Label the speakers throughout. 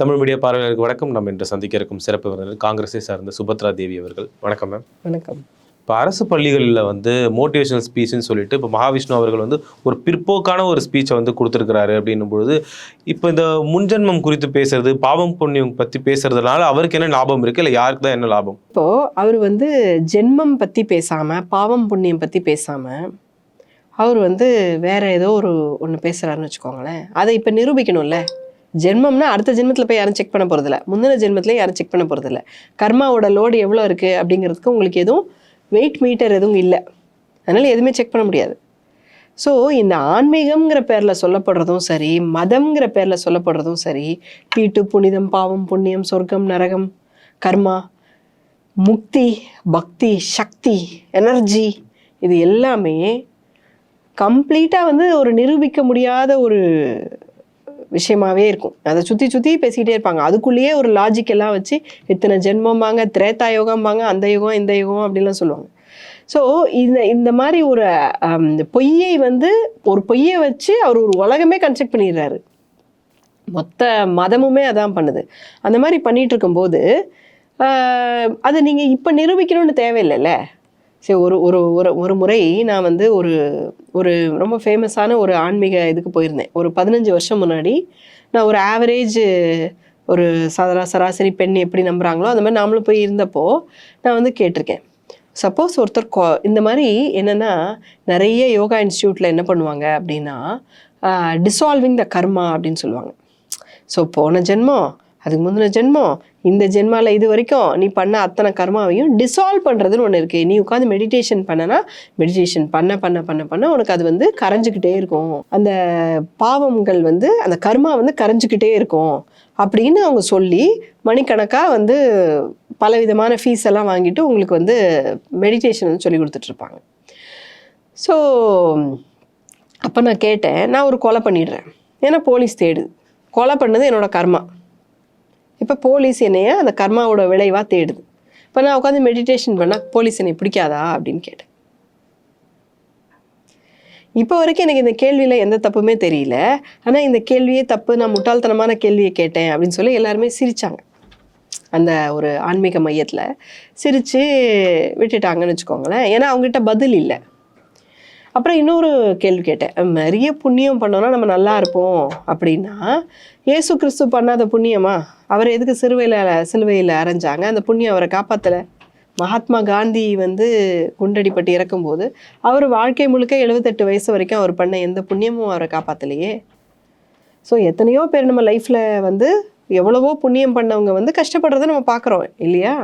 Speaker 1: Tamil media பார்வையாளருக்கு வணக்கம். நம்ம இன்று சந்திக்க இருக்கும் சிறப்பு விருந்தினர் காங்கிரஸை சார்ந்த சுபத்ரா தேவி அவர்கள். வணக்கம் மேம்
Speaker 2: வணக்கம்.
Speaker 1: இப்போ அரசு பள்ளிகளில் வந்து மோட்டிவேஷனல் ஸ்பீச்னு சொல்லிட்டு இப்போ மகாவிஷ்ணு அவர்கள் வந்து ஒரு பிற்போக்கான ஒரு ஸ்பீச்சை வந்து கொடுத்துருக்கிறாரு அப்படின்னும் பொழுது இப்போ இந்த முன்ஜென்மம் குறித்து பேசுறது பாவம் புண்ணியம் பற்றி பேசுறதுனால அவருக்கு என்ன லாபம் இருக்கு? இல்லை யாருக்கு தான் என்ன லாபம்?
Speaker 2: இப்போ அவர் வந்து ஜென்மம் பத்தி பேசாம பாவம் புண்ணியம் பத்தி பேசாம அவர் வந்து வேற ஏதோ ஒரு ஒன்று பேசுறாருன்னு வச்சுக்கோங்களேன். அதை இப்போ நிரூபிக்கணும்ல? ஜென்மம்னா அடுத்த ஜென்மத்தில் போய் யாரும் செக் பண்ண போகிறதில்ல முந்தின ஜென்மத்தில் யாரும் செக் பண்ண போகிறதில்ல கர்மாவோட லோடு எவ்வளோ இருக்குது அப்படிங்கிறதுக்கு உங்களுக்கு எதுவும் வெயிட் மீட்டர் எதுவும் இல்லை. அதனால் எதுவுமே செக் பண்ண முடியாது. ஸோ இந்த ஆன்மீகம்ங்கிற பேரில் சொல்லப்படுறதும் சரி மதம்ங்கிற பேரில் சொல்லப்படுறதும் சரி தீட்டு புனிதம் பாவம் புண்ணியம் சொர்க்கம் நரகம் கர்மா முக்தி பக்தி சக்தி எனர்ஜி இது எல்லாமே கம்ப்ளீட்டாக வந்து ஒரு நிரூபிக்க முடியாத ஒரு விஷயமாவே இருக்கும். அதை சுற்றி சுற்றி பேசிக்கிட்டே இருப்பாங்க. அதுக்குள்ளேயே ஒரு லாஜிக் எல்லாம் வச்சு இத்தனை ஜென்மம்பாங்க திரேதா யோகம்பாங்க அந்த யுகம் இந்த யுகம் அப்படிலாம் சொல்லுவாங்க. ஸோ இந்த இந்த மாதிரி ஒரு பொய்யை வந்து ஒரு பொய்யை வச்சு அவர் ஒரு உலகமே கன்ஸ்ட்ரக்ட் பண்ணிடுறாரு. மொத்த மதமுமே அதான் பண்ணுது. அந்த மாதிரி பண்ணிகிட்டு இருக்கும்போது அதை நீங்கள் இப்போ நிரூபிக்கணும்னு தேவையில்லைல்ல? சரி ஒரு ஒரு ஒரு ஒரு முறை நான் வந்து ஒரு ஒரு ரொம்ப ஃபேமஸான ஒரு ஆன்மீக இதுக்கு போயிருந்தேன். ஒரு பதினஞ்சு வருஷம் முன்னாடி நான் ஒரு ஆவரேஜ் ஒரு சதரா சராசரி பெண் எப்படி நம்புகிறாங்களோ அந்த மாதிரி நாமளும் போய் இருந்தப்போ நான் வந்து கேட்டிருக்கேன். சப்போஸ் ஒருத்தர் கோ இந்த மாதிரி என்னென்னா நிறைய யோகா இன்ஸ்டியூட்டில் என்ன பண்ணுவாங்க அப்படின்னா டிசால்விங் த கர்மா அப்படின்னு சொல்லுவாங்க. ஸோ போன ஜென்மம் அதுக்கு முந்தின ஜென்மம் இந்த ஜென்மாவில் இது வரைக்கும் நீ பண்ண அத்தனை கர்மாவையும் டிசால்வ் பண்ணுறதுன்னு ஒன்று இருக்குது நீ உட்காந்து மெடிடேஷன் பண்ணனா மெடிடேஷன் பண்ண பண்ண பண்ண பண்ண உனக்கு அது வந்து கரைஞ்சிக்கிட்டே இருக்கும். அந்த பாவங்கள் வந்து அந்த கர்மா வந்து கரைஞ்சிக்கிட்டே இருக்கும். அப்படின்னு அவங்க சொல்லி மணிக்கணக்காக வந்து பலவிதமான ஃபீஸ் எல்லாம் வாங்கிட்டு உங்களுக்கு வந்து மெடிடேஷன் வந்து சொல்லி கொடுத்துட்ருப்பாங்க. ஸோ அப்போ நான் கேட்டேன் நான் ஒரு கொலை பண்ணிடுறேன். ஏன்னா போலீஸ் தேடுது கொலை பண்ணது என்னோடய கர்மா. இப்போ போலீஸ் என்னைய அந்த கர்மாவோட விளைவாக தேடுது. இப்போ நான் உட்காந்து மெடிடேஷன் பண்ணால் போலீஸ் என்னை பிடிக்காதா அப்படின்னு கேட்டேன். இப்போ வரைக்கும் எனக்கு இந்த கேள்வியில் எந்த தப்புமே தெரியல. ஆனால் இந்த கேள்வியே தப்பு நான் முட்டாள்தனமான கேள்வியை கேட்டேன் அப்படின்னு சொல்லி எல்லாருமே சிரிச்சாங்க. அந்த ஒரு ஆன்மீக மையத்தில் சிரித்து விட்டுட்டாங்கன்னு வச்சுக்கோங்களேன். ஏன்னா அவங்ககிட்ட பதில் இல்லை. அப்புறம் இன்னொரு கேள்வி கேட்டேன். நிறைய புண்ணியம் பண்ணோன்னா நம்ம நல்லா இருப்போம். அப்படின்னா இயேசு கிறிஸ்து பண்ணாத புண்ணியமா? அவர் எதுக்கு சிறுவையில் சிலுவையில் அரைஞ்சாங்க? அந்த புண்ணியம் அவரை காப்பாற்றலை மகாத்மா காந்தி வந்து குண்டடிப்பட்டு இறக்கும்போது அவர் வாழ்க்கை முழுக்க எழுபத்தெட்டு வயசு வரைக்கும் அவர் பண்ண எந்த புண்ணியமும் அவரை காப்பாற்றலையே ஸோ எத்தனையோ பேர் நம்ம லைஃப்பில் வந்து எவ்வளவோ புண்ணியம் பண்ணவங்க வந்து கஷ்டப்படுறத நம்ம பார்க்குறோம் இல்லையா?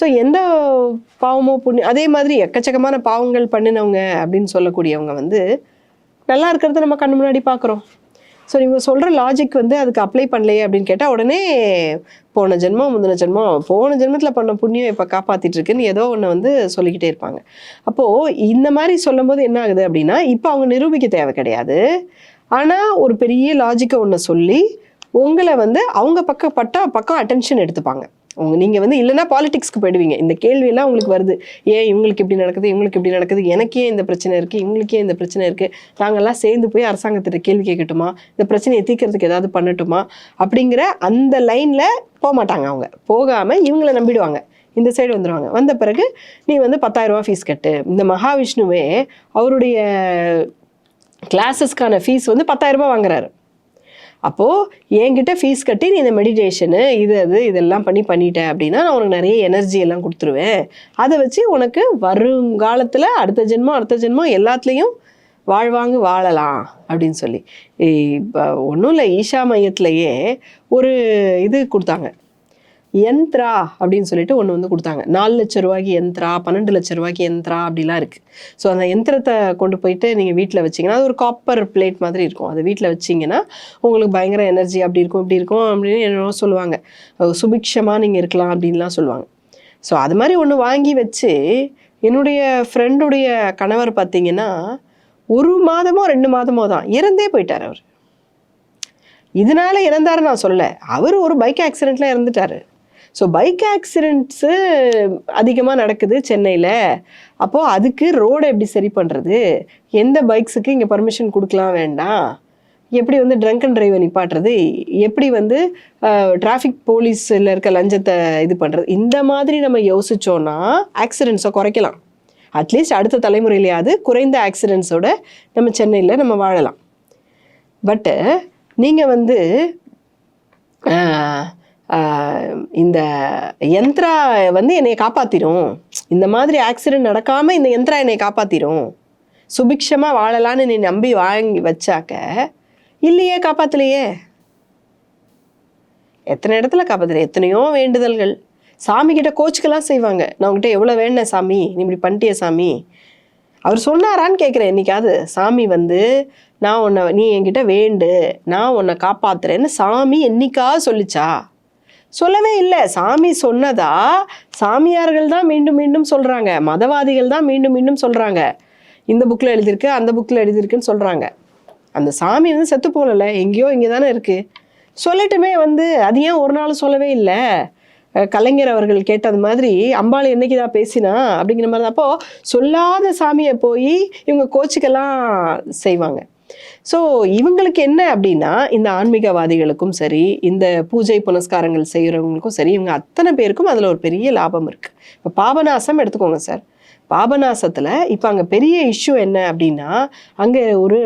Speaker 2: ஸோ எந்த பாவமோ புண்ணியம் அதே மாதிரி எக்கச்சக்கமான பாவங்கள் பண்ணினவங்க அப்படின்னு சொல்லக்கூடியவங்க வந்து நல்லா இருக்கிறத நம்ம கண்ணு முன்னாடி பார்க்குறோம். ஸோ நீங்கள் சொல்கிற லாஜிக் வந்து அதுக்கு அப்ளை பண்ணலையே அப்படின்னு கேட்டால் உடனே போன ஜென்மம் முந்தின ஜென்மம் போன ஜென்மத்தில் பண்ண புண்ணியம் இப்போ காப்பாற்றிட்டு இருக்குன்னு ஏதோ ஒன்று வந்து சொல்லிக்கிட்டே இருப்பாங்க. அப்போது இந்த மாதிரி சொல்லும்போது என்ன ஆகுது அப்படின்னா இப்போ அவங்க நிரூபிக்க தேவை கிடையாது. ஆனால் ஒரு பெரிய லாஜிக்கை ஒன்று சொல்லி உங்களை வந்து அவங்க பக்கம் பட்டா பக்கம் அட்டென்ஷன் எடுத்துப்பாங்க. உங்க நீங்கள் வந்து இல்லைன்னா பாலிடிக்ஸ்க்கு போயிடுவீங்க. இந்த கேள்வியெல்லாம் உங்களுக்கு வருது. ஏன் இவங்களுக்கு இப்படி நடக்குது? இவங்களுக்கு இப்படி நடக்குது? எனக்கே இந்த பிரச்சனை இருக்குது இவங்களுக்கே இந்த பிரச்சனை இருக்குது நாங்கள்லாம் சேர்ந்து போய் அரசாங்கத்திட்ட கேள்வி கேட்கட்டுமா? இந்த பிரச்சனையை தீர்க்கறதுக்கு ஏதாவது பண்ணட்டுமா? அப்படிங்கிற அந்த லைனில் போக மாட்டாங்க அவங்க. போகாமல் இவங்களை நம்பிடுவாங்க. இந்த சைடு வந்துடுவாங்க வந்த பிறகு நீ வந்து பத்தாயிரரூபா ஃபீஸ் கட்டு. இந்த மகாவிஷ்ணுவே அவருடைய கிளாஸஸ்க்கான ஃபீஸ் வந்து பத்தாயிரரூபா வாங்குறாரு. அப்போது என்கிட்ட ஃபீஸ் கட்டி நீ இந்த மெடிடேஷனு இது அது இதெல்லாம் பண்ணி பண்ணிட்டேன் அப்படின்னா நான் உனக்கு நிறைய எனர்ஜி எல்லாம் கொடுத்துருவேன். அதை வச்சு உனக்கு வருங்காலத்தில் அடுத்த ஜென்மம் அடுத்த ஜென்மம் எல்லாத்துலேயும் வாழ்வாங்க வாழலாம் அப்படின்னு சொல்லி. இப்போ ஒன்றும் இல்லை ஈஷா மையத்திலேயே ஒரு இது கொடுத்தாங்க. யந்த்ரா அப்படின்னு சொல்லிட்டு ஒன்று வந்து கொடுத்தாங்க. நாலு லட்ச ரூபாய்க்கு யந்த்ரா பன்னெண்டு லட்ச ரூபாய்க்கு யந்த்ரா அப்படிலாம் இருக்குது ஸோ அந்த யந்திரத்தை கொண்டு போயிட்டு நீங்கள் வீட்டில் வச்சிங்கன்னா அது ஒரு காப்பர் பிளேட் மாதிரி இருக்கும். அதை வீட்டில் வச்சிங்கன்னா உங்களுக்கு பயங்கர எனர்ஜி அப்படி இருக்கும் இப்படி இருக்கும் அப்படின்னு என்னவோ சொல்லுவாங்க. சுபிக்ஷமாக நீங்கள் இருக்கலாம் அப்படின்லாம் சொல்லுவாங்க. ஸோ அது மாதிரி ஒன்று வாங்கி வச்சு என்னுடைய ஃப்ரெண்டுடைய கணவர் பார்த்தீங்கன்னா ஒரு மாதமோ ரெண்டு மாதமோ தான் இறந்தே போயிட்டார் அவர். இதனால இறந்தாரு நான் சொல்ல அவர் ஒரு பைக் ஆக்சிடெண்ட்ல இறந்துட்டாரு. ஸோ பைக் ஆக்சிடெண்ட்ஸு அதிகமாக நடக்குது சென்னையில். அப்போது அதுக்கு ரோடை எப்படி சரி பண்ணுறது எந்த பைக்ஸுக்கு இங்கே பர்மிஷன் கொடுக்கலாம் வேண்டாம்? எப்படி வந்து ட்ரங்க் அண்ட் டிரைவை நிப்பாட்டுறது? எப்படி வந்து டிராஃபிக் போலீஸில் இருக்க லஞ்சத்தை இது பண்ணுறது இந்த மாதிரி நம்ம யோசிச்சோன்னா ஆக்சிடென்ட்ஸை குறைக்கலாம். அட்லீஸ்ட் அடுத்த தலைமுறையிலையாவது குறைந்த ஆக்சிடெண்ட்ஸோட நம்ம சென்னையில் நம்ம வாழலாம். பட்டு நீங்கள் வந்து இந்த யந்த்ரா வந்து என்னை காப்பாத்திரும். இந்த மாதிரி ஆக்சிடென்ட் நடக்காமல் இந்த யந்த்ரா என்னை காப்பாத்திரும். சுபிக்ஷமாக வாழலான்னு நீ நம்பி வாங்கி வச்சாக்க இல்லையே காப்பாத்தலையே. எத்தனை இடத்துல காப்பாத்துற எத்தனையோ வேண்டுதல்கள். சாமி கிட்ட கோச்சுக்கெல்லாம் செய்வாங்க. நான் உங்ககிட்ட எவ்வளோ வேணேன் சாமி? நீ இப்படி பண்ணிட்டிய சாமி? அவர் சொன்னாரான்னு கேட்குறேன் என்னைக்காவது. சாமி வந்து நான் உன்னை நீ என்கிட்ட வேண்டு நான் உன்னை காப்பாத்துறேன்னு சாமி என்னைக்காவது சொல்லிச்சா? சொல்லவே இல்லை. சாமி சொன்னதா? சாமியார்கள் தான் மீண்டும் மீண்டும் சொல்கிறாங்க மதவாதிகள் தான் மீண்டும் மீண்டும் சொல்கிறாங்க இந்த புக்கில் எழுதியிருக்கு அந்த புக்கில் எழுதியிருக்குன்னு சொல்கிறாங்க அந்த சாமி வந்து செத்து போகல எங்கேயோ இங்கே தானே இருக்குது சொல்லட்டுமே வந்து அது ஏன் ஒரு நாள் சொல்லவே இல்லை? கலைஞர் அவர்கள் கேட்டது மாதிரி அம்பாள் என்னைக்கு தான் பேசினா? அப்படிங்கிற மாதிரி தான். அப்போது சொல்லாத சாமியை போய் இவங்க கோச்சுக்கெல்லாம் செய்வாங்க. ஸோ இவங்களுக்கு என்ன அப்படின்னா இந்த ஆன்மீகவாதிகளுக்கும் சரி இந்த பூஜை புனஸ்காரங்கள் செய்கிறவங்களுக்கும் சரி இவங்க அத்தனை பேருக்கும் அதில் ஒரு பெரிய லாபம் இருக்குது இப்போ பாபநாசம் எடுத்துக்கோங்க சார். பாபநாசத்தில் இப்போ அங்கே பெரிய இஷ்யூ என்ன அப்படின்னா அங்கே ஒரு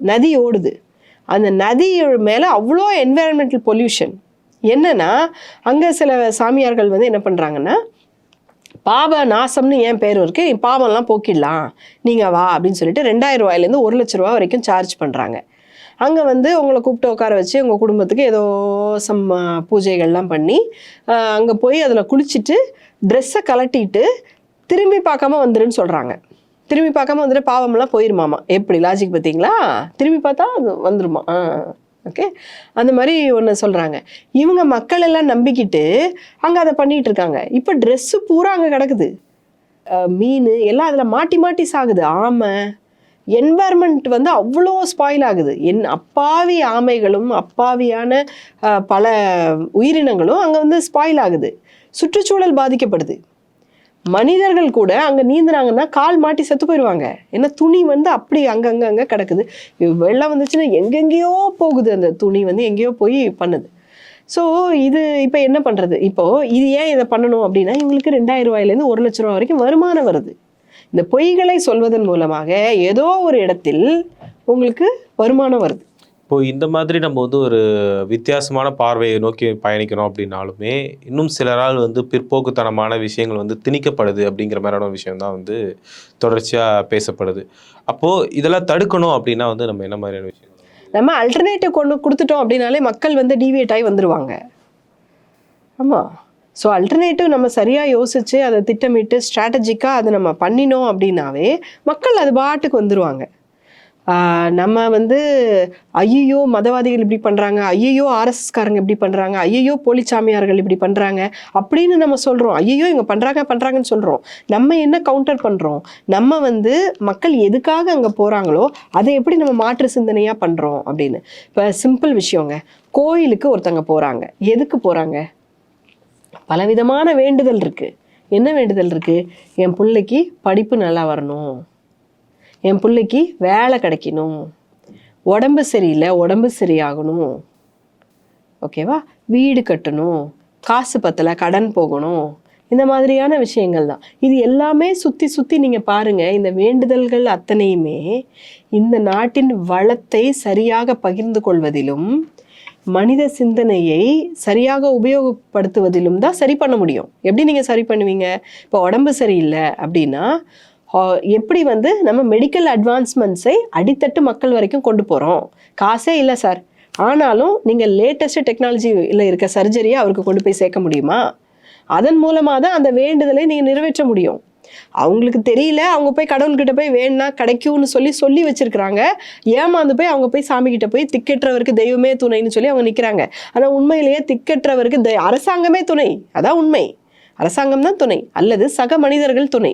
Speaker 2: நதி ஓடுது. அந்த நதி மேலே அவ்வளோ என்வாயன்மெண்டல் பொல்யூஷன் என்னன்னா அங்கே சில சாமியார்கள் வந்து என்ன பண்ணுறாங்கன்னா பாப நாசம்னு ஏன் பேர் இருக்குது நீ பாவம்லாம் போக்கிடலாம். நீங்கள் வா அப்படின்னு சொல்லிட்டு ரெண்டாயிரம் ரூபாயிலேருந்து ஒரு லட்ச ரூபா வரைக்கும் சார்ஜ் பண்ணுறாங்க அங்கே வந்து உங்களை கூப்பிட்டு உட்கார வச்சு உங்கள் குடும்பத்துக்கு ஏதோ சம் பூஜைகள்லாம் பண்ணி அங்கே போய் அதில் குளிச்சுட்டு ட்ரெஸ்ஸை கலட்டிட்டு திரும்பி பார்க்காம வந்துருன்னு சொல்கிறாங்க திரும்பி பார்க்காம வந்துட்டு பாவம்லாம் போயிருமாமா? எப்படி? லாஜிக் பார்த்தீங்களா? திரும்பி பார்த்தா அது வந்துருமா? ஆ. ஓகே? அந்த மாதிரி ஒன்று சொல்கிறாங்க இவங்க மக்கள் எல்லாம் நம்பிக்கிட்டு அங்கே அதை பண்ணிகிட்டு இருக்காங்க. இப்போ ட்ரெஸ்ஸு பூரா அங்கே கிடக்குது. மீன் எல்லாம் அதில் மாட்டி மாட்டி சாகுது. ஆமை என்வாயர்மெண்ட் வந்து அவ்வளோ ஸ்பாயில் ஆகுது. என் அப்பாவி ஆமைகளும் அப்பாவியான பல உயிரினங்களும் அங்கே வந்து ஸ்பாயில் ஆகுது. சுற்றுச்சூழல் பாதிக்கப்படுது. மனிதர்கள் கூட அங்கே நீந்துனாங்கன்னா கால் மாட்டி செத்து போயிடுவாங்க. ஏன்னா துணி வந்து அப்படி அங்கங்கே அங்கே கிடக்குது. வெள்ளம் வந்துச்சுன்னா எங்கெங்கேயோ போகுது அந்த துணி வந்து எங்கேயோ போய் பண்ணுது. ஸோ இது இப்போ என்ன பண்ணுறது இப்போது இது ஏன் இதை பண்ணணும் அப்படின்னா இவங்களுக்கு ரெண்டாயிரம் ரூபாயிலேருந்து ஒரு லட்ச ரூபா வரைக்கும் வருமானம் வருது. இந்த பொய்களை சொல்வதன் மூலமாக ஏதோ ஒரு இடத்தில் உங்களுக்கு வருமானம் வருது.
Speaker 1: இப்போ இந்த மாதிரி நம்ம வந்து ஒரு வித்தியாசமான பார்வையை நோக்கி பயணிக்கிறோம் அப்படின்னாலுமே இன்னும் சிலரால் வந்து பிற்போக்குத்தனமான விஷயங்கள் வந்து திணிக்கப்படுது அப்படிங்கிற மாதிரியான விஷயம் தான் வந்து தொடர்ச்சியாக பேசப்படுது. அப்போது இதெல்லாம் தடுக்கணும் அப்படின்னா வந்து நம்ம என்ன மாதிரியான விஷயம்?
Speaker 2: நம்ம அல்டர்னேட்டிவ் கொண்டு கொடுத்துட்டோம் அப்படின்னாலே மக்கள் வந்து டிவியேட் ஆகி வந்துடுவாங்க ஆமாம் ஸோ அல்டர்னேட்டிவ் நம்ம சரியாக யோசித்து அதை திட்டமிட்டு ஸ்ட்ராட்டஜிக்காக அதை நம்ம பண்ணினோம் அப்படின்னாவே மக்கள் அது பாட்டுக்கு வந்துடுவாங்க நம்ம வந்து ஐயோ மதவாதிகள் இப்படி பண்ணுறாங்க ஐயோ ஆர்எஸ்எஸ்காரங்க இப்படி பண்ணுறாங்க ஐயோ போலிச்சாமியார்கள் இப்படி பண்ணுறாங்க அப்படின்னு நம்ம சொல்கிறோம் ஐயோ இவங்க பண்ணுறாங்க பண்ணுறாங்கன்னு சொல்கிறோம் நம்ம என்ன கவுண்டர் பண்ணுறோம் நம்ம வந்து மக்கள் எதுக்காக அங்கே போகிறாங்களோ அதை எப்படி நம்ம மாற்று சிந்தனையாக பண்ணுறோம் அப்படின்னு. இப்போ சிம்பிள் விஷயங்க. கோயிலுக்கு ஒருத்தங்க போகிறாங்க எதுக்கு போகிறாங்க பலவிதமான வேண்டுதல் இருக்குது என்ன வேண்டுதல் இருக்குது என் பிள்ளைக்கு படிப்பு நல்லா வரணும். என் பிள்ளைக்கு வேலை கிடைக்கணும். உடம்பு சரியில்லை உடம்பு சரியாகணும். ஓகேவா வீடு கட்டணும் காசு பத்தலை கடன் போகணும். இந்த மாதிரியான விஷயங்கள் தான். இது எல்லாமே சுற்றி சுற்றி நீங்கள் பாருங்கள் இந்த வேண்டுதல்கள் அத்தனையுமே இந்த நாட்டின் வளத்தை சரியாக பகிர்ந்து கொள்வதிலும் மனித சிந்தனையை சரியாக உபயோகப்படுத்துவதிலும் தான் சரி பண்ண முடியும். எப்படி நீங்கள் சரி பண்ணுவீங்க? இப்போ உடம்பு சரியில்லை அப்படின்னா எப்படி வந்து நம்ம மெடிக்கல் அட்வான்ஸ்மெண்ட்ஸை அடித்தட்டு மக்கள் வரைக்கும் கொண்டு போகிறோம் காசே இல்லை சார் ஆனாலும் நீங்கள் லேட்டஸ்ட் டெக்னாலஜியில் இருக்க சர்ஜரியை அவருக்கு கொண்டு போய் சேர்க்க முடியுமா? அதன் மூலமாக தான் அந்த வேண்டுதலை நீங்கள் நிறைவேற்ற முடியும். அவங்களுக்கு தெரியல அவங்க போய் கடவுள்கிட்ட போய் வேணா கிடைக்கும்னு சொல்லி சொல்லி வச்சிருக்கிறாங்க. ஏமாந்து போய் அவங்க போய் சாமி கிட்ட போய் திக்கற்றவருக்கு தெய்வமே துணைன்னு சொல்லி அவங்க நிற்கிறாங்க ஆனால் உண்மையிலேயே திக்கற்றவருக்கு தெ- அரசாங்கமே துணை. அதான் உண்மை. அரசாங்கம் தான் துணை அல்லது சக மனிதர்கள் துணை.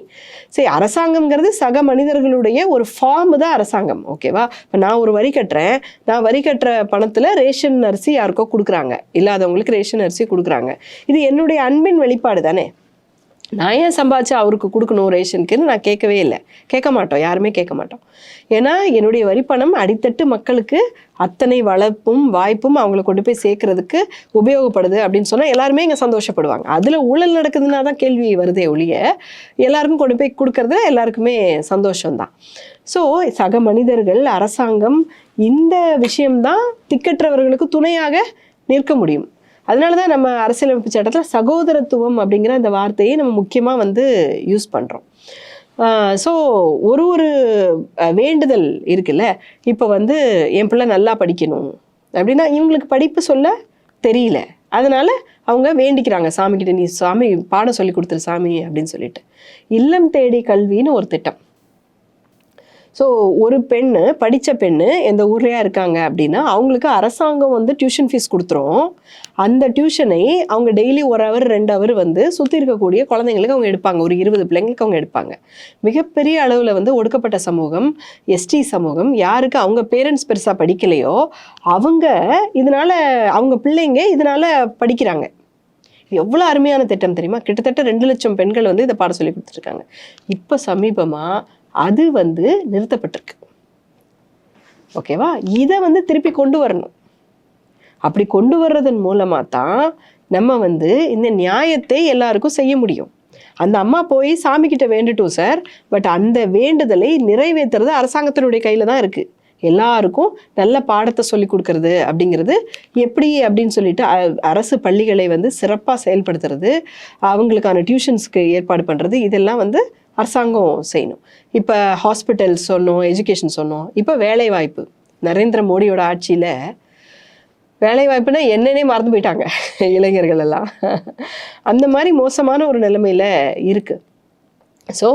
Speaker 2: சரி அரசாங்கம்ங்கிறது சக மனிதர்களுடைய ஒரு ஃபார்ம் தான் அரசாங்கம் ஓகேவா இப்போ நான் ஒரு வரி கட்டுறேன். நான் வரி கட்டுற பணத்தில் ரேஷன் அரிசி யாருக்கோ கொடுக்குறாங்க. இல்லாதவங்களுக்கு ரேஷன் அரிசி கொடுக்குறாங்க. இது என்னுடைய அன்பின் வெளிப்பாடு தானே? நான் ஏன் சம்பாதிச்சு அவருக்கு கொடுக்கணும் ரேஷனுக்குன்னு நான் கேட்கவே இல்லை. கேட்க மாட்டோம். யாருமே கேட்க மாட்டோம். ஏன்னா என்னுடைய வரிப்பணம் அடித்தட்டு மக்களுக்கு அத்தனை வளர்ப்பும் வாய்ப்பும் அவங்களை கொண்டு போய் சேர்க்கறதுக்கு உபயோகப்படுது அப்படின்னு சொன்னால் எல்லாருமே இங்கே சந்தோஷப்படுவாங்க. அதில் ஊழல் நடக்குதுன்னா தான் கேள்வி வருதே ஒழிய எல்லாருக்கும் கொண்டு போய் கொடுக்கறதுல எல்லாருக்குமே சந்தோஷம்தான். ஸோ சக மனிதர்கள் அரசாங்கம் இந்த விஷயம்தான் திக்கற்றவர்களுக்கு துணையாக நிற்க முடியும். அதனால தான் நம்ம அரசியலமைப்பு சட்டத்தில் சகோதரத்துவம் அப்படிங்கிற அந்த வார்த்தையை நம்ம முக்கியமாக வந்து யூஸ் பண்ணுறோம் ஸோ ஒரு ஒரு வேண்டுதல் இருக்குல்ல? இப்போ வந்து என் பிள்ளை நல்லா படிக்கணும் அப்படின்னா இவங்களுக்கு படிப்பு சொல்ல தெரியல. அதனால் அவங்க வேண்டிக்கிறாங்க சாமிக்கிட்ட நீ சாமி பாடம் சொல்லி கொடுத்துரு சாமி அப்படின்னு சொல்லிட்டு. இல்லம் தேடி கல்வின்னு ஒரு திட்டம். ஸோ ஒரு பெண்ணு படித்த பெண்ணு எந்த ஊர்லையா இருக்காங்க அப்படின்னா அவங்களுக்கு அரசாங்கம் வந்து டியூஷன் ஃபீஸ் கொடுத்துரும். அந்த டியூஷனை அவங்க டெய்லி ஒரு ஹவர் ரெண்டு ஹவர் வந்து சுற்றி இருக்கக்கூடிய குழந்தைங்களுக்கு அவங்க எடுப்பாங்க. ஒரு இருபது பிள்ளைங்களுக்கு அவங்க எடுப்பாங்க. மிகப்பெரிய அளவில் வந்து ஒடுக்கப்பட்ட சமூகம் எஸ்டி சமூகம் யாருக்கு அவங்க பேரண்ட்ஸ் பெருசாக படிக்கலையோ அவங்க இதனால் அவங்க பிள்ளைங்க இதனால் படிக்கிறாங்க. எவ்வளோ அருமையான திட்டம் தெரியுமா? கிட்டத்தட்ட ரெண்டு லட்சம் பெண்கள் வந்து இதை பாடம் சொல்லி கொடுத்துருக்காங்க இப்போ சமீபமாக அது வந்து நிறுத்தப்பட்டிருக்கு. ஓகேவா? இதை வந்து திருப்பி கொண்டு வரணும். அப்படி கொண்டு வர்றதன் மூலமாக தான் நம்ம வந்து இந்த நியாயத்தை எல்லாருக்கும் செய்ய முடியும். அந்த அம்மா போய் சாமி கிட்ட வேண்டுட்டோம் சார். பட் அந்த வேண்டுதலை நிறைவேற்றுறது அரசாங்கத்தினுடைய கையில் தான் இருக்குது எல்லாருக்கும் நல்ல பாடத்தை சொல்லி கொடுக்கறது அப்படிங்கிறது எப்படி அப்படின்னு சொல்லிட்டு அரசு பள்ளிகளை வந்து சிறப்பாக செயல்படுத்துறது அவங்களுக்கான டியூஷன்ஸ்க்கு ஏற்பாடு பண்ணுறது இதெல்லாம் வந்து அரசாங்கம் செய்யணும். இப்போ ஹாஸ்பிட்டல் சொன்னோம் எஜுகேஷன் சொன்னோம். இப்போ வேலைவாய்ப்பு. நரேந்திர மோடியோட ஆட்சியில் வேலைவாய்ப்புனா என்னன்னே மறந்து போயிட்டாங்க இளைஞர்கள் எல்லாம். அந்த மாதிரி மோசமான ஒரு நிலைமையில் இருக்குது ஸோ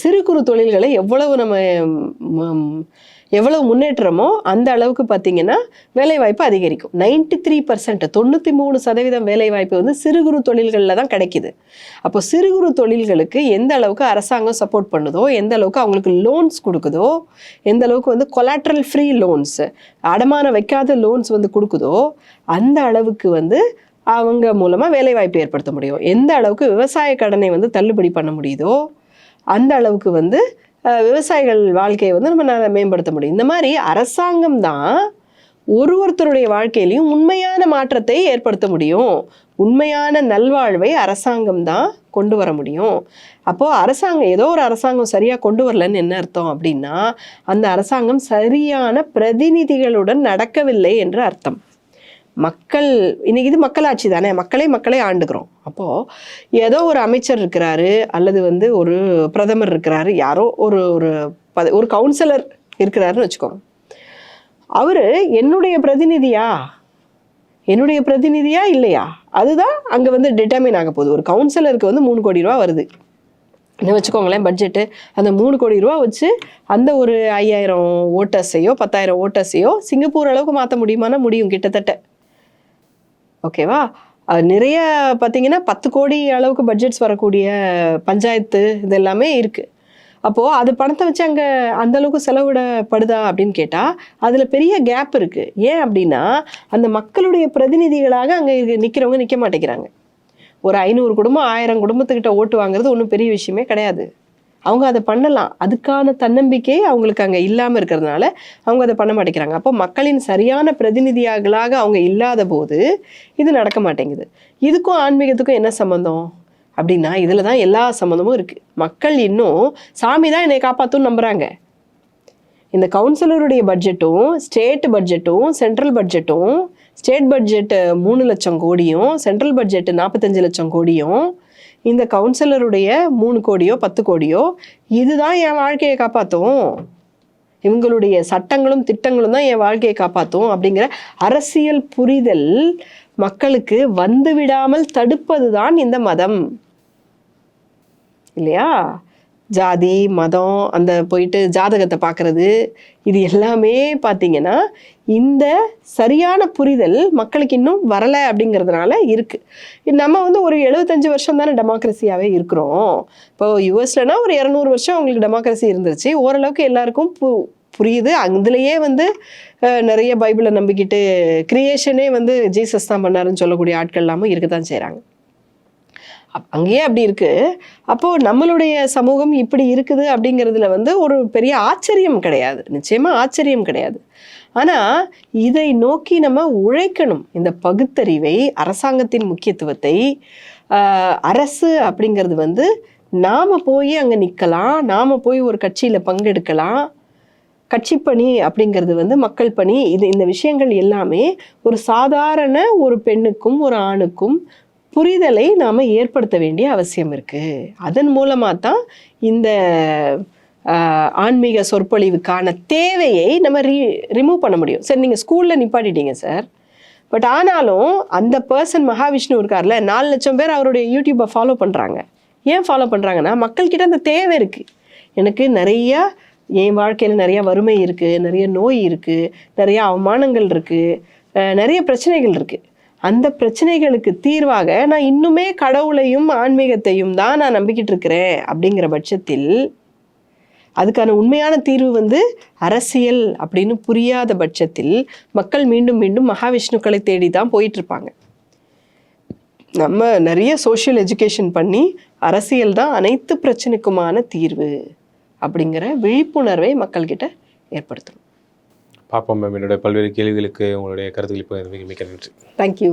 Speaker 2: சிறு குறு தொழில்களை எவ்வளவு நம்ம எவ்வளவு முன்னேற்றமோ அந்த அளவுக்கு பார்த்தீங்கன்னா வேலைவாய்ப்பு அதிகரிக்கும். நைன்டி த்ரீ பர்சன்ட் தொண்ணூற்றி மூணு சதவீதம் வேலைவாய்ப்பு வந்து சிறு குறு தொழில்களில் தான் கிடைக்குது. அப்போ சிறு குறு தொழில்களுக்கு எந்த அளவுக்கு அரசாங்கம் சப்போர்ட் பண்ணுதோ எந்த அளவுக்கு அவங்களுக்கு லோன்ஸ் கொடுக்குதோ எந்த அளவுக்கு வந்து கொலாட்ரல் ஃப்ரீ லோன்ஸ் அடமானம் வைக்காத லோன்ஸ் வந்து கொடுக்குதோ அந்த அளவுக்கு வந்து அவங்க மூலமாக வேலைவாய்ப்பு ஏற்படுத்த முடியும். எந்த அளவுக்கு விவசாய கடனை வந்து தள்ளுபடி பண்ண முடியுதோ அந்த அளவுக்கு வந்து விவசாயிகள் வாழ்க்கையை வந்து நம்ம நல்லா மேம்படுத்த முடியும். இந்த மாதிரி அரசாங்கம் தான் ஒரு ஒருத்தருடைய வாழ்க்கையிலையும் உண்மையான மாற்றத்தை ஏற்படுத்த முடியும். உண்மையான நல்வாழ்வை அரசாங்கம் தான் கொண்டு வர முடியும். அப்போது அரசாங்கம் ஏதோ ஒரு அரசாங்கம் சரியாக கொண்டு வரலன்னு என்ன அர்த்தம் அப்படின்னா அந்த அரசாங்கம் சரியான பிரதிநிதிகளுடன் நடக்கவில்லை என்று அர்த்தம். மக்கள் இன்னைக்கு இது மக்களாட்சி தானே? மக்களே மக்களே ஆண்டுக்கிறோம் அப்போது ஏதோ ஒரு அமைச்சர் இருக்கிறாரு அல்லது வந்து ஒரு பிரதமர் இருக்கிறாரு யாரோ ஒரு ஒரு பத ஒரு கவுன்சிலர் இருக்கிறாருன்னு வச்சுக்கோங்க. அவர் என்னுடைய பிரதிநிதியா? என்னுடைய பிரதிநிதியா இல்லையா? அதுதான் அங்கே வந்து டிட்டர்மின் ஆக போகுது. ஒரு கவுன்சிலருக்கு வந்து மூணு கோடி ரூபா வருது. என்ன வச்சுக்கோங்களேன் பட்ஜெட்டு அந்த மூணு கோடி ரூபா வச்சு அந்த ஒரு ஐயாயிரம் ஓட்டர்ஸையோ பத்தாயிரம் ஓட்டர்ஸையோ சிங்கப்பூர் அளவுக்கு மாற்ற முடியுமானா முடியும் கிட்டத்தட்ட. ஓகேவா? நிறைய பார்த்தீங்கன்னா பத்து கோடி அளவுக்கு பட்ஜெட்ஸ் வரக்கூடிய பஞ்சாயத்து இது எல்லாமே இருக்குது அப்போது அது பணத்தை வச்சு அங்கே அந்தளவுக்கு செலவிடப்படுதா அப்படின்னு கேட்டால் அதில் பெரிய கேப் இருக்குது ஏன் அப்படின்னா அந்த மக்களுடைய பிரதிநிதிகளாக அங்கே நிற்கிறவங்க நிற்க மாட்டேங்கிறாங்க. ஒரு ஐநூறு குடும்பம் ஆயிரம் குடும்பத்துக்கிட்ட ஓட்டு வாங்குறது ஒன்றும் பெரிய விஷயமே கிடையாது. அவங்க அதை பண்ணலாம். அதுக்கான தன்னம்பிக்கை அவங்களுக்கு அங்கே இல்லாமல் இருக்கிறதுனால அவங்க அதை பண்ண மாட்டேங்கிறாங்க. அப்போ மக்களின் சரியான பிரதிநிதியாகளாக அவங்க இல்லாத போது இது நடக்க மாட்டேங்குது. இதுக்கும் ஆன்மீகத்துக்கும் என்ன சம்மந்தம் அப்படின்னா இதில் தான் எல்லா சம்மந்தமும் இருக்குது மக்கள் இன்னும் சாமி தான் என்னை காப்பாற்றும்னு நம்புகிறாங்க இந்த கவுன்சிலருடைய பட்ஜெட்டும் ஸ்டேட் பட்ஜெட்டும் சென்ட்ரல் பட்ஜெட்டும் ஸ்டேட் பட்ஜெட்டு மூணு லட்சம் கோடியும் சென்ட்ரல் பட்ஜெட்டு நாற்பத்தஞ்சு லட்சம் கோடியும் இந்த கவுன்சிலருடைய மூணு கோடியோ பத்து கோடியோ இதுதான் என் வாழ்க்கையை காப்பாற்றும் இவங்களுடைய சட்டங்களும் திட்டங்களும் தான் என் வாழ்க்கையை காப்பாற்றும் அப்படிங்கிற அரசியல் புரிதல் மக்களுக்கு வந்து விடாமல் தடுப்பது தான் இந்த மதம். இல்லையா? ஜாதி மதம் அந்த போயிட்டு ஜாதகத்தை பார்க்குறது இது எல்லாமே பார்த்தீங்கன்னா இந்த சரியான புரிதல் மக்களுக்கு இன்னும் வரலை அப்படிங்கிறதுனால இருக்குது நம்ம வந்து ஒரு எழுபத்தஞ்சு வருஷம் தானே டெமோக்ரஸியாகவே இருக்கிறோம். இப்போ யூஎஸ்லனா ஒரு இரநூறு வருஷம் அவங்களுக்கு டெமோக்ரஸி இருந்துருச்சு. ஓரளவுக்கு எல்லாருக்கும் பு புரியுது. அதுலேயே வந்து நிறைய பைபிளை நம்பிக்கிட்டு கிரியேஷனே வந்து ஜீசஸ் தான் பண்ணாருன்னு சொல்லக்கூடிய ஆட்கள் எல்லாமும் இருக்க தான் செய்கிறாங்க அங்கேயே அப்படி இருக்கு. அப்போ நம்மளுடைய சமூகம் இப்படி இருக்குது அப்படிங்கிறதுல வந்து ஒரு பெரிய ஆச்சரியம் கிடையாது. நிச்சயமா ஆச்சரியம் கிடையாது. ஆனா இதை நோக்கி நம்ம உழைக்கணும். இந்த பகுத்தறிவை அரசாங்கத்தின் முக்கியத்துவத்தை ஆஹ், அரசு அப்படிங்கிறது வந்து நாம போய் அங்க நிக்கலாம் நாம போய் ஒரு கட்சியில பங்கெடுக்கலாம். கட்சி பணி அப்படிங்கிறது வந்து மக்கள் பணி. இது இந்த விஷயங்கள் எல்லாமே ஒரு சாதாரண ஒரு பெண்ணுக்கும் ஒரு ஆணுக்கும் புரிதலை நாம் ஏற்படுத்த வேண்டிய அவசியம் இருக்குது அதன் மூலமாக தான் இந்த ஆன்மீக சொற்பொழிவுக்கான தேவையை நம்ம ரீ ரிமூவ் பண்ண முடியும். சரி நீங்கள் ஸ்கூலில் நிப்பாட்டிட்டீங்க சார் பட் ஆனாலும் அந்த பர்சன் மகாவிஷ்ணு இருக்கார்ல நாலு லட்சம் பேர் அவருடைய யூடியூப்பை ஃபாலோ பண்ணுறாங்க ஏன் ஃபாலோ பண்ணுறாங்கன்னா மக்கள்கிட்ட அந்த தேவை இருக்குது எனக்கு நிறையா என் வாழ்க்கையில் நிறையா வறுமை இருக்குது நிறைய நோய் இருக்குது நிறையா அவமானங்கள் இருக்குது நிறைய பிரச்சனைகள் இருக்குது அந்த பிரச்சனைகளுக்கு தீர்வாக நான் இன்னுமே கடவுளையும் ஆன்மீகத்தையும் தான் நான் நம்பிக்கிட்டு இருக்கிறேன் அப்படிங்கிற பட்சத்தில் அதுக்கான உண்மையான தீர்வு வந்து அரசியல் அப்படின்னு புரியாத பட்சத்தில் மக்கள் மீண்டும் மீண்டும் மகாவிஷ்ணுக்களை தேடி தான் போயிட்டு இருப்பாங்க நம்ம நிறைய சோஷியல் எஜுகேஷன் பண்ணி அரசியல் தான் அனைத்து பிரச்சனைக்குமான தீர்வு அப்படிங்கிற விழிப்புணர்வை மக்கள்கிட்ட ஏற்படுத்தணும்.
Speaker 1: பார்ப்போம் மேம். என்னுடைய பல்வேறு கேள்விகளுக்கு உங்களுடைய கருத்துக்களை இப்போ மிக மிக நன்றி.
Speaker 2: தேங்க்யூ